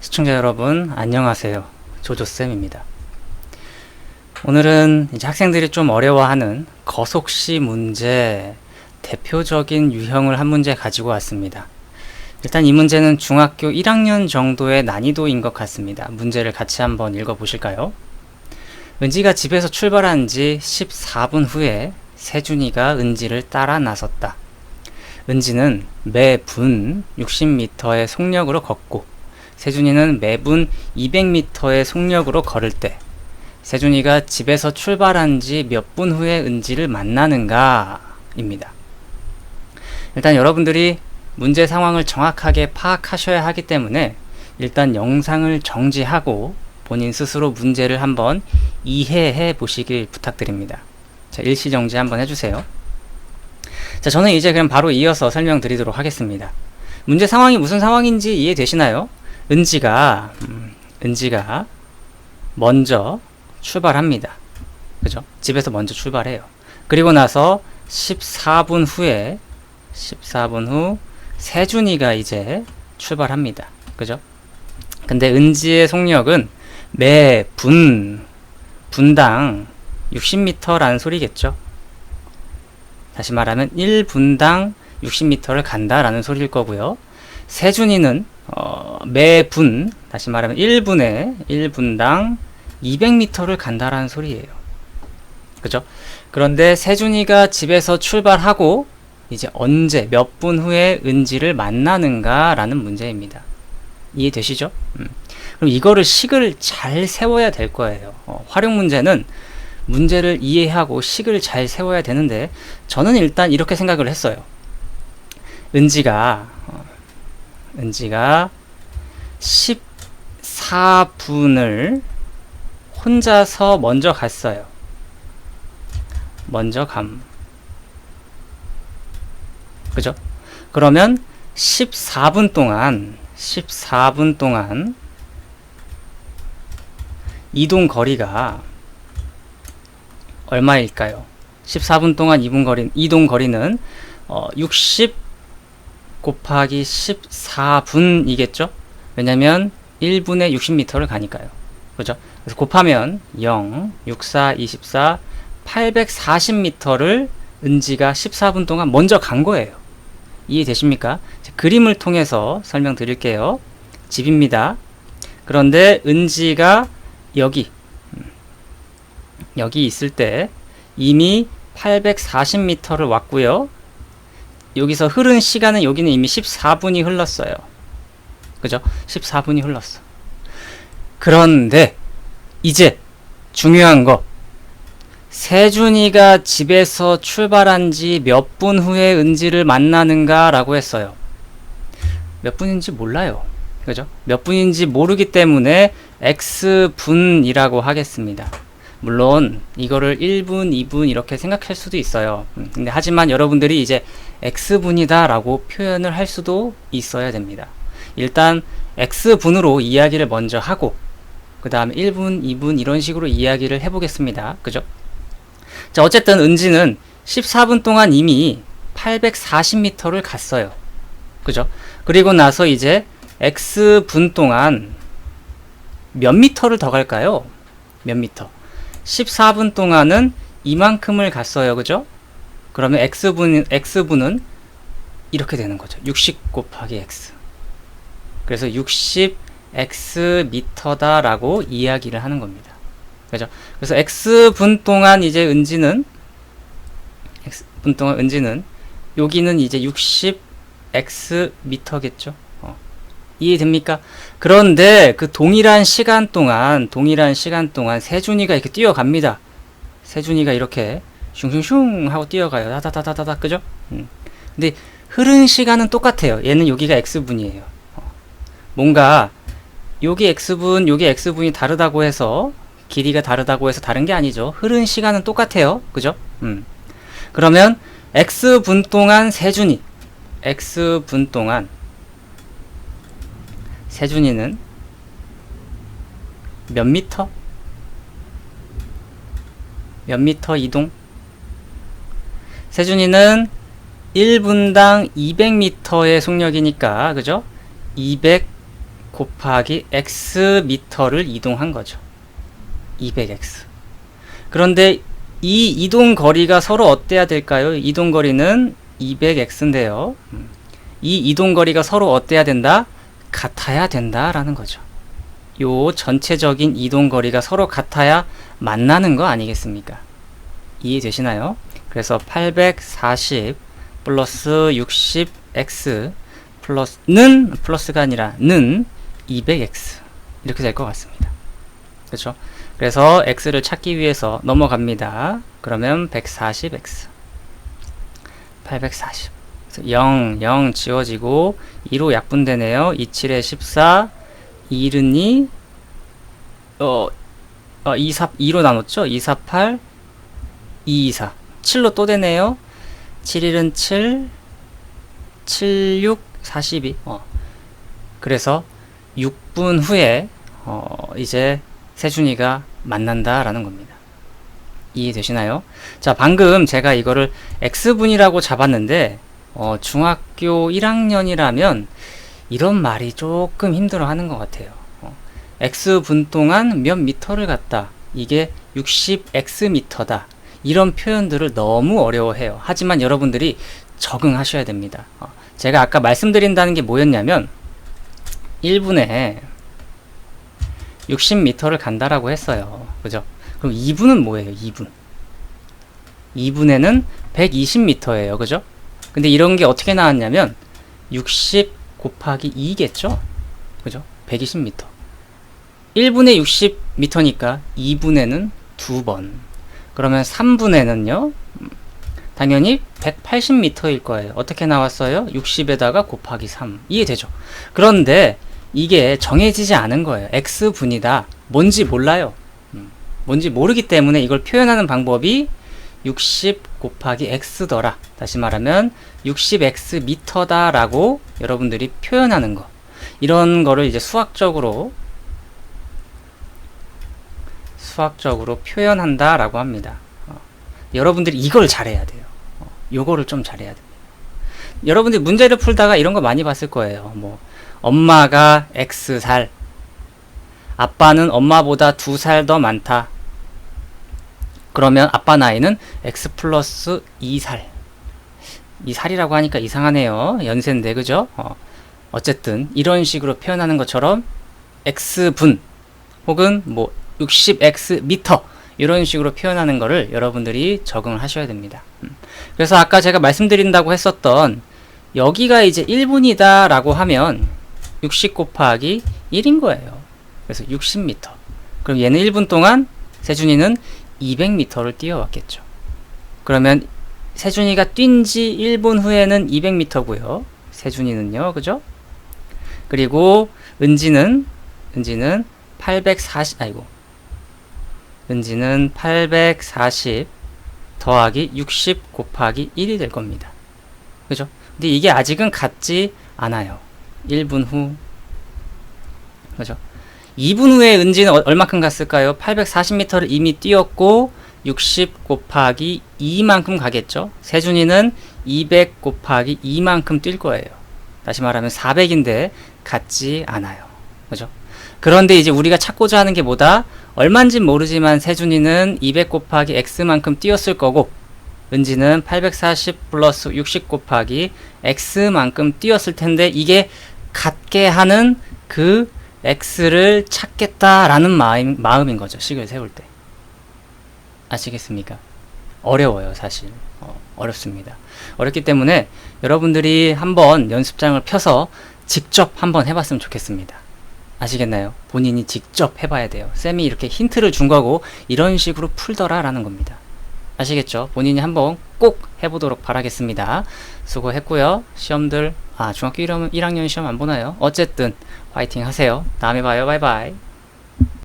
시청자 여러분, 안녕하세요. 조조쌤입니다. 오늘은 이제 학생들이 좀 어려워하는 거속시 문제 대표적인 유형을 한 문제 가지고 왔습니다. 일단 이 문제는 중학교 1학년 정도의 난이도인 것 같습니다. 문제를 같이 한번 읽어 보실까요? 은지가 집에서 출발한 지 14분 후에 세준이가 은지를 따라 나섰다. 은지는 매분 60m의 속력으로 걷고 세준이는 매분 200m의 속력으로 걸을 때 세준이가 집에서 출발한 지 몇 분 후에 은지를 만나는가? 입니다. 일단 여러분들이 문제 상황을 정확하게 파악하셔야 하기 때문에 일단 영상을 정지하고 본인 스스로 문제를 한번 이해해 보시길 부탁드립니다. 자, 일시 정지 한번 해주세요. 자, 저는 이제 그럼 바로 이어서 설명드리도록 하겠습니다. 문제 상황이 무슨 상황인지 이해되시나요? 은지가, 음, 은지가 먼저 출발합니다. 그죠? 집에서 먼저 출발해요. 그리고 나서 14분 후에, 14분 후, 세준이가 이제 출발합니다. 그죠? 근데 은지의 속력은 매 분, 분당 60m라는 소리겠죠? 다시 말하면 1분당 60m를 간다라는 소리일 거고요. 세준이는 어, 매분, 다시 말하면 1분에 1분당 200m를 간다라는 소리예요. 그죠? 그런데 세준이가 집에서 출발하고 이제 언제 몇 분 후에 은지를 만나는가라는 문제입니다. 이해되시죠? 음. 그럼 이거를 식을 잘 세워야 될 거예요. 어, 활용 문제는 문제를 이해하고 식을 잘 세워야 되는데 저는 일단 이렇게 생각을 했어요. 은지가 어, 은지가 14분을 혼자서 먼저 갔어요. 먼저 감. 그죠? 그러면 14분 동안 14분 동안 이동 거리가 얼마일까요? 14분 동안 이동 거리 이동 거리는 어, 60 곱하기 14분이겠죠? 왜냐면 1분에 60m를 가니까요. 그죠? 그래서 곱하면 0, 6, 4, 24, 840m를 은지가 14분 동안 먼저 간 거예요. 이해되십니까? 자, 그림을 통해서 설명드릴게요. 집입니다. 그런데 은지가 여기 음, 여기 있을 때 이미 840m를 왔고요. 여기서 흐른 시간은 여기는 이미 14분이 흘렀어요. 그죠? 14분이 흘렀어. 그런데 이제 중요한 거 세준이가 집에서 출발한 지 몇 분 후에 은지를 만나는가 라고 했어요. 몇 분인지 몰라요. 그죠? 몇 분인지 모르기 때문에 x분이라고 하겠습니다. 물론 이거를 1분, 2분 이렇게 생각할 수도 있어요. 음, 근데 하지만 여러분들이 이제 x분이다 라고 표현을 할 수도 있어야 됩니다. 일단 x분으로 이야기를 먼저 하고 그 다음에 1분, 2분 이런 식으로 이야기를 해보겠습니다. 그죠? 자, 어쨌든 은지는 14분 동안 이미 840m를 갔어요. 그죠? 그리고 나서 이제 x분 동안 몇 미터를 더 갈까요? 몇 미터? 14분 동안은 이만큼을 갔어요. 그죠? 그러면 x분, x분은 이렇게 되는 거죠. 60 곱하기 x. 그래서 60 x 미터다라고 이야기를 하는 겁니다. 그죠? 그래서 x분 동안 이제 은지는 x분 동안 은지는 여기는 이제 60 x 미터겠죠. 어. 이해됩니까? 그런데 그 동일한 시간 동안 동일한 시간 동안 세준이가 이렇게 뛰어갑니다. 세준이가 이렇게 슝슝슝 하고 뛰어가요. 다다다다다 그죠? 음. 근데 흐른 시간은 똑같아요. 얘는 여기가 x분이에요. 어. 뭔가 여기 x분, 여기 x분이 다르다고 해서 길이가 다르다고 해서 다른 게 아니죠. 흐른 시간은 똑같아요. 그죠? 음. 그러면 x분 동안 세준이 x분 동안 세준이는 몇 미터? 몇 미터 이동? 세준이는 1분당 200m의 속력이니까 그죠? 200 곱하기 x 미터를 이동한 거죠. 200x. 그런데 이 이동 거리가 서로 어때야 될까요? 이동 거리는 200x인데요. 이 이동 거리가 서로 어때야 된다? 같아야 된다라는 거죠. 요 전체적인 이동 거리가 서로 같아야 만나는 거 아니겠습니까? 이해되시나요? 그래서 840 플러스 60x 플러스는 플러스가 아니라 는 200x 이렇게 될 것 같습니다. 그렇죠? 그래서 x를 찾기 위해서 넘어갑니다. 그러면 140x 840 0, 0 지워지고 2로 약분되네요. 27에 14 2른이 어, 어 2, 4, 2로 나눴죠? 2, 4, 8 2, 2, 4 7로 또 되네요. 7일은 7 7, 6, 42 어. 그래서 6분 후에 어, 이제 세준이가 만난다라는 겁니다. 이해되시나요? 자, 방금 제가 이거를 x분이라고 잡았는데 어, 중학교 1학년이라면 이런 말이 조금 힘들어 하는 것 같아요. 어, x분 동안 몇 미터를 갔다. 이게 60x 미터다. 이런 표현들을 너무 어려워해요. 하지만 여러분들이 적응하셔야 됩니다. 어, 제가 아까 말씀드린다는 게 뭐였냐면 1분에 60m를 간다라고 했어요. 그죠? 그럼 2분은 뭐예요? 2분. 2분에는 120m예요. 그죠? 근데 이런 게 어떻게 나왔냐면 60 곱하기 2겠죠? 그죠? 120m. 1분에 60m니까 2분에는 2번. 그러면 3분에는요? 당연히 180m일 거예요. 어떻게 나왔어요? 60에다가 곱하기 3. 이해되죠? 그런데 이게 정해지지 않은 거예요. x분이다. 뭔지 몰라요. 음, 뭔지 모르기 때문에 이걸 표현하는 방법이 60 곱하기 x더라. 다시 말하면 60x 미터다라고 여러분들이 표현하는 거. 이런 거를 이제 수학적으로 수학적으로 표현한다라고 합니다. 어, 여러분들이 이걸 잘해야 돼요. 어, 요거를 좀 잘해야 됩니다. 여러분들이 문제를 풀다가 이런 거 많이 봤을 거예요. 뭐 엄마가 X살, 아빠는 엄마보다 두 살 더 많다. 그러면 아빠 나이는 X 플러스 2살. 이 살이라고 하니까 이상하네요. 연세인데, 그죠? 어, 어쨌든, 이런 식으로 표현하는 것처럼 X분, 혹은 뭐 60X 미터, 이런 식으로 표현하는 거를 여러분들이 적응을 하셔야 됩니다. 음. 그래서 아까 제가 말씀드린다고 했었던 여기가 이제 1분이다 라고 하면 60 곱하기 1인 거예요. 그래서 60m. 그럼 얘는 1분 동안 세준이는 200m를 뛰어왔겠죠. 그러면 세준이가 뛴 지 1분 후에는 200m고요. 세준이는요. 그죠? 그리고 은지는 은지는 840 아이고. 은지는 840 더하기 60 곱하기 1이 될 겁니다. 그죠? 근데 이게 아직은 같지 않아요. 1분 후. 그죠? 2분 후에 은지는 어, 얼마큼 갔을까요? 840m를 이미 뛰었고 60 곱하기 2만큼 가겠죠. 세준이는 200 곱하기 2만큼 뛸 거예요. 다시 말하면 400인데 같지 않아요. 그죠? 그런데 이제 우리가 찾고자 하는 게 뭐다? 얼만진 모르지만 세준이는 200 곱하기 x만큼 뛰었을 거고 은지는 840 플러스 60 곱하기 x만큼 뛰었을 텐데 이게 같게 하는 그 x를 찾겠다라는 마음, 마음인 거죠. 식을 세울 때. 아시겠습니까? 어려워요, 사실. 어, 어렵습니다. 어렵기 때문에 여러분들이 한번 연습장을 펴서 직접 한번 해봤으면 좋겠습니다. 아시겠나요? 본인이 직접 해봐야 돼요. 쌤이 이렇게 힌트를 준 거고 이런 식으로 풀더라 라는 겁니다. 아시겠죠? 본인이 한번 꼭 해보도록 바라겠습니다. 수고했고요. 시험들 아 중학교 1학년 시험 안 보나요? 어쨌든 화이팅 하세요. 다음에 봐요. 바이바이.